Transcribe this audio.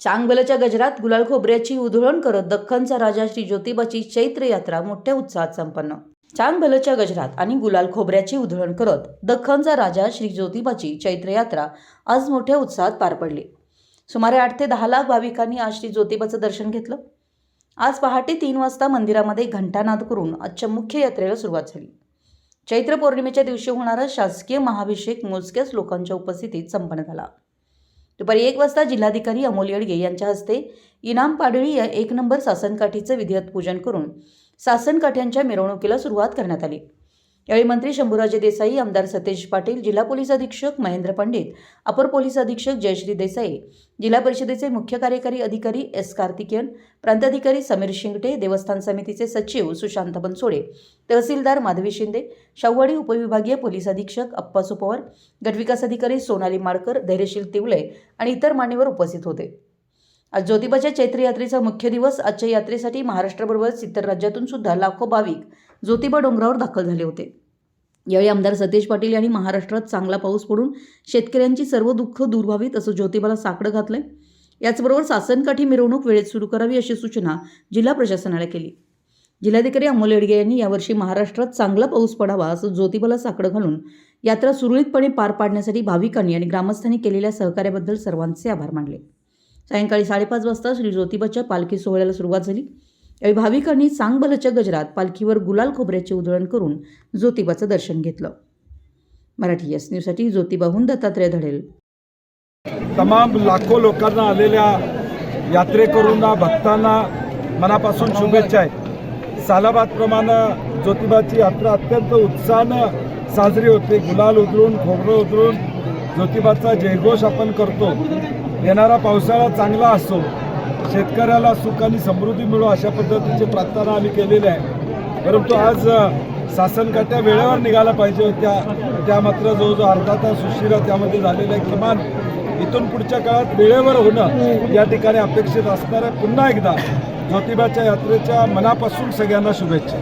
चांगबलच्या गजरात गुलाल खोबऱ्याची उधळण करत दख्खनचा राजा श्री ज्योतिबाची चैत्र यात्रा मोठ्या उत्साहात संपन्न. चांगभलच्या गजरात आणि गुलाल खोबऱ्याची उधळण करत दख्खनचा राजा श्री ज्योतिबाची चैत्र यात्रा आज मोठ्या उत्साहात पार पडली. सुमारे आठ ते दहा लाख भाविकांनी आज श्री ज्योतिबाचं दर्शन घेतलं. आज पहाटे तीन वाजता मंदिरामध्ये घंटानाद करून आजच्या मुख्य यात्रेला सुरुवात झाली. चैत्र पौर्णिमेच्या दिवशी होणारा शासकीय महाभिषेक मोजक्याच लोकांच्या उपस्थितीत संपन्न झाला. दुपारी एक वाजता जिल्हाधिकारी अमोल येडगे यांच्या हस्ते इनाम पाडळी या एक नंबर सासनकाठीचं विधिवत पूजन करून सासनकाठ्यांच्या मिरवणुकीला सुरुवात करण्यात आली. यावेळी मंत्री शंभूराजे देसाई आमदार सतेज पाटील जिल्हा पोलीस अधीक्षक महेंद्र पंडित अपर पोलीस अधीक्षक जयश्री देसाई जिल्हा परिषदेचे मुख्य कार्यकारी अधिकारी एस कार्तिकेयन प्रांताधिकारी समीर शिंगटे देवस्थान समितीचे सचिव सुशांत बनसोडे तहसीलदार माधवी शिंदे शाहूवाडी उपविभागीय पोलीस अधीक्षक अप्पा पवार गटविकास अधिकारी सोनाली माडकर धैर्यशील तिवळे आणि इतर मान्यवर उपस्थित होते. आज ज्योतिबाच्या चैत्र यात्रेचा मुख्य दिवस आजच्या यात्रेसाठी महाराष्ट्राबरोबरच इतर राज्यातून सुद्धा लाखो भाविक ज्योतिबा डोंगरावर दाखल झाले होते. यावेळी आमदार सतेज पाटील यांनी महाराष्ट्रात चांगला पाऊस पडून शेतकऱ्यांची सर्व दुःख दूर व्हावीत असं ज्योतिबाला साकडं घातलंय. याचबरोबर सासनकाठी मिरवणूक वेळेत सुरू करावी अशी सूचना जिल्हा प्रशासनाला केली. जिल्हाधिकारी अमोल येडगे यांनी यावर्षी महाराष्ट्रात चांगला पाऊस पडावा असं ज्योतिबाला साकडं घालून यात्रा सुरळीतपणे पार पाडण्यासाठी भाविकांनी आणि ग्रामस्थांनी केलेल्या सहकार्याबद्दल सर्वांचे आभार मानले. सायंकाळी साडेपाच वाजता श्री ज्योतिबाच्या पालखी सोहळ्याला सुरुवात झाली. यावेळी भाविकांनी सांगबलच्या गजरात पालखीवर गुलाल खोबऱ्याचे उधळण करून ज्योतिबाचं दर्शन घेतलं. मराठी एस न्यूजसाठी ज्योतिबाहून दत्तात्रय धडेल. तमाम लाखो लोकांना आलेल्या यात्रेकरूंना भक्तांना मनापासून शुभेच्छा आहेत सालाबादप्रमाणे ज्योतिबाची यात्रा अत्यंत उत्साहानं साजरी होते. गुलाल उधळून खोबरं उधळून ज्योतिबाचा जयघोष आपण करतो. येणारा पावसाळा चांगला असो शेतकऱ्याला सुख आणि समृद्धी मिळो अशा पद्धतीची प्रार्थना आम्ही केलेली आहे परंतु आज शासनकाट्या वेळेवर निघाला पाहिजे होत्या त्या मात्र जवळजवळ अर्धा तास उशिरा त्यामध्ये झालेला आहे. किमान इथून पुढच्या काळात वेळेवर होणं या ठिकाणी अपेक्षित असणार पुन्हा एकदा ज्योतिबाच्या यात्रेच्या मनापासून सगळ्यांना शुभेच्छा